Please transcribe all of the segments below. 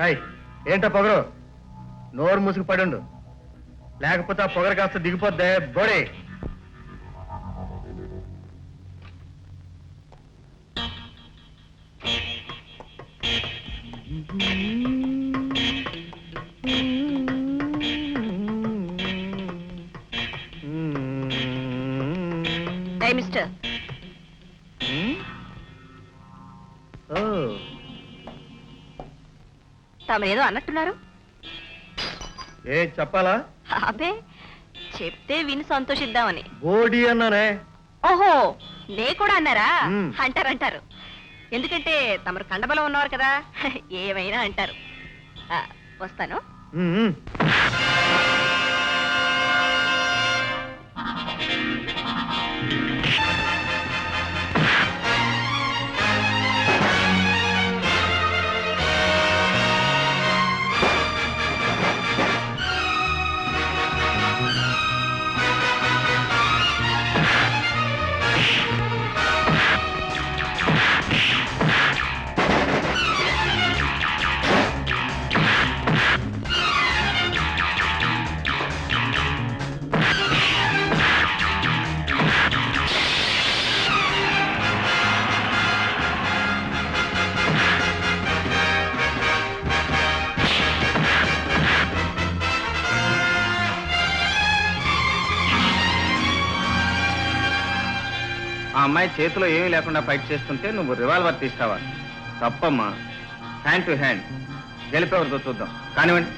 Hi ఏంటో పొగరు? నోరు మూసుకు పడుండు లేకపోతే ఆ పొగరు కాస్త దిగిపోద్దే బోడే. ఏ మిస్టర్ ఓ. తమరేదో అన్నట్టున్నారు? ఏ చెప్పాలా? అబ్బే చెప్తే విని సంతోషిద్దామని. బోడి అన్నానే. ఓహో నే కూడా అన్నారా? మ్మ్. అంటారు అంటారు ఎందుకంటే తమరు కండబలం ఉన్నవారు కదా. ఏమైనా అంటారు. ఆ, వస్తాను. ఉమ్, ఉమ్. అమ్మాయి చేతిలో ఏమీ లేకుండా ఫైట్ చేస్తుంటే నువ్వు రివాల్వర్ తీస్తావా? తప్పమ్మా. హ్యాండ్ టు హ్యాండ్ గెలిపేవరితో చూద్దాం. కానివ్వండి.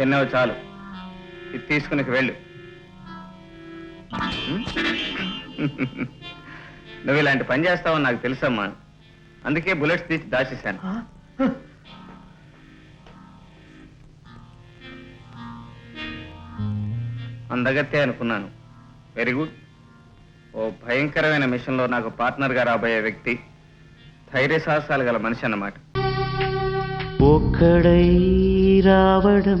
తిన్నావు చాలు. ఇది తీసుకుని వెళ్ళు? నువ్వు ఇలాంటి పని చేస్తావని నాకు తెలుసమ్మా. అందుకే బుల్లెట్స్ తీసి దాచేశాను. అందగత్తే అనుకున్నాను. Very good. ఓ భయంకరమైన మిషన్లో నాకు పార్ట్నర్గా రాబోయే వ్యక్తి ధైర్య సాహసాలు గల మనిషి అన్నమాట. ఒక్కడై రావడం